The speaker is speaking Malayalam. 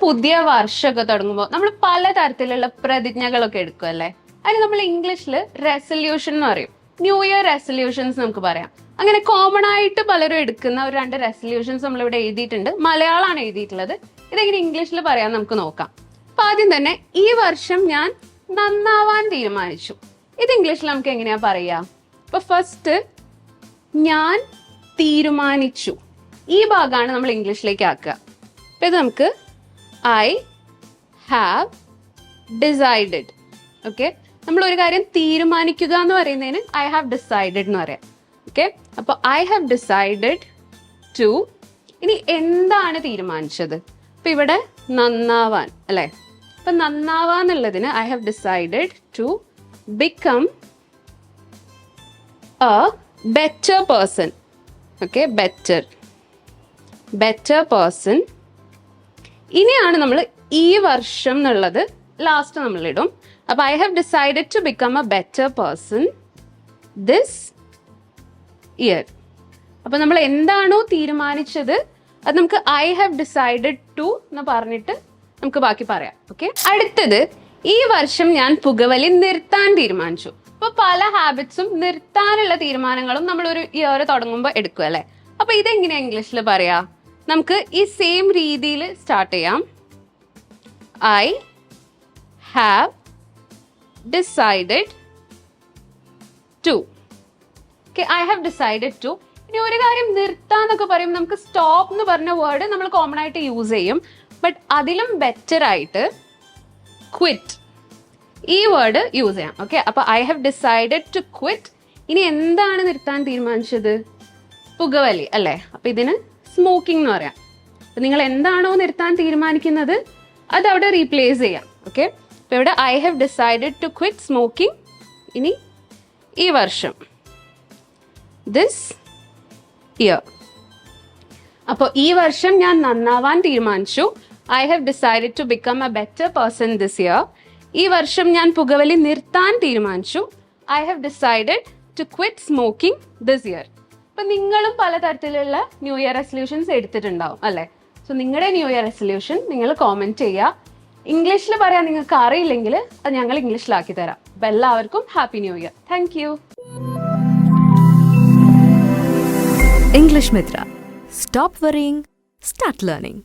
പുതിയ വർഷമൊക്കെ തുടങ്ങുമ്പോൾ നമ്മൾ പല തരത്തിലുള്ള പ്രതിജ്ഞകളൊക്കെ എടുക്കും അല്ലേ അതിന് നമ്മൾ ഇംഗ്ലീഷിൽ റെസൊല്യൂഷൻ എന്ന് പറയും. ന്യൂ ഇയർ റെസൊല്യൂഷൻസ് നമുക്ക് പറയാം. അങ്ങനെ കോമൺ ആയിട്ട് പലരും എടുക്കുന്ന ഒരു രണ്ട് റെസൊല്യൂഷൻസ് നമ്മൾ ഇവിടെ എഴുതിയിട്ടുണ്ട്. മലയാളമാണ് എഴുതിയിട്ടുള്ളത്. ഇതെങ്ങനെ ഇംഗ്ലീഷിൽ പറയാൻ നമുക്ക് നോക്കാം. അപ്പൊ ആദ്യം തന്നെ ഈ വർഷം ഞാൻ നന്നാവാൻ തീരുമാനിച്ചു. ഇത് ഇംഗ്ലീഷിൽ നമുക്ക് എങ്ങനെയാ പറയാ? ഇപ്പൊ ഫസ്റ്റ് ഞാൻ തീരുമാനിച്ചു. ഈ ഭാഗമാണ് നമ്മൾ ഇംഗ്ലീഷിലേക്ക് ആക്കുക. ഇപ്പൊ ഇത് നമുക്ക് ഐ ഹാവ് ഡിസൈഡഡ് ഓക്കെ നമ്മൾ ഒരു കാര്യം തീരുമാനിക്കുക എന്ന് പറയുന്നതിന് ഐ ഹാവ് ഡിസൈഡഡ് എന്ന് പറയാം. ഓക്കെ അപ്പോൾ ഐ ഹാവ് ഡിസൈഡഡ് ടു ഇനി എന്താണ് തീരുമാനിച്ചത്? അപ്പൊ ഇവിടെ നന്നാവാൻ അല്ലെ? അപ്പൊ നന്നാവാന്നുള്ളതിന് I have decided to become a better person okay better better person ഇനിയാണ് നമ്മൾ ഈ വർഷം എന്നുള്ളത് ലാസ്റ്റ് നമ്മൾ ഇടും. അപ്പൊ I have decided to become a better person this year അപ്പൊ നമ്മൾ എന്താണോ തീരുമാനിച്ചത് അത് നമുക്ക് ഐ ഹാവ് ഡിസൈഡഡ് ടു എന്ന് പറഞ്ഞിട്ട് നമുക്ക് ബാക്കി പറയാം. ഓക്കെ അടുത്തത് ഈ വർഷം ഞാൻ പുകവലി നിർത്താൻ തീരുമാനിച്ചു. അപ്പൊ പല ഹാബിറ്റ്സും നിർത്താനുള്ള തീരുമാനങ്ങളും നമ്മൾ ഒരു ഇയർ തുടങ്ങുമ്പോൾ എടുക്കും അല്ലെ അപ്പൊ ഇതെങ്ങനെയാ ഇംഗ്ലീഷിൽ പറയാ? നമുക്ക് ഈ സെയിം രീതിയിൽ സ്റ്റാർട്ട് ചെയ്യാം. I have decided to okay I have decided to ഇനി ഒരു കാര്യം നിർത്താന്നൊക്കെ പറയും. നമുക്ക് സ്റ്റോപ്പ് എന്ന് പറഞ്ഞ വേർഡ് നമ്മൾ കോമൺ ആയിട്ട് യൂസ് ചെയ്യും. ബട്ട് അതിലും ബെറ്റർ ആയിട്ട് ക്വിറ്റ് ഈ വേർഡ് യൂസ് ചെയ്യാം. ഓക്കെ അപ്പൊ I have decided to quit ഇനി എന്താണ് നിർത്താൻ തീരുമാനിച്ചത്? പുകവലി അല്ലേ? അപ്പൊ ഇതിന് സ്മോക്കിംഗ് എന്ന് പറയാം. അപ്പം നിങ്ങൾ എന്താണോ നിർത്താൻ തീരുമാനിക്കുന്നത് അത് അവിടെ റീപ്ലേസ് ചെയ്യാം. ഓക്കെ അപ്പോൾ ഇവിടെ I have decided to quit smoking ഇനി ഈ വർഷം. ദിസ് ഇയർ അപ്പോൾ ഈ വർഷം ഞാൻ നന്നാവാൻ തീരുമാനിച്ചു. I have decided to become a better person this year ഈ വർഷം ഞാൻ പുകവലി നിർത്താൻ തീരുമാനിച്ചു. I have decided to quit smoking this year അപ്പൊ നിങ്ങളും പലതരത്തിലുള്ള ന്യൂ ഇയർ റെസൊല്യൂഷൻസ് എടുത്തിട്ടുണ്ടാവും അല്ലെ? സോ നിങ്ങളുടെ ന്യൂ ഇയർ റെസൊല്യൂഷൻ നിങ്ങൾ കോമെന്റ് ചെയ്യുക. ഇംഗ്ലീഷിൽ പറയാൻ നിങ്ങൾക്ക് അറിയില്ലെങ്കിൽ അത് ഞങ്ങൾ ഇംഗ്ലീഷിലാക്കി തരാം. അപ്പൊ എല്ലാവർക്കും happy new year thank you English Mitra stop worrying start learning.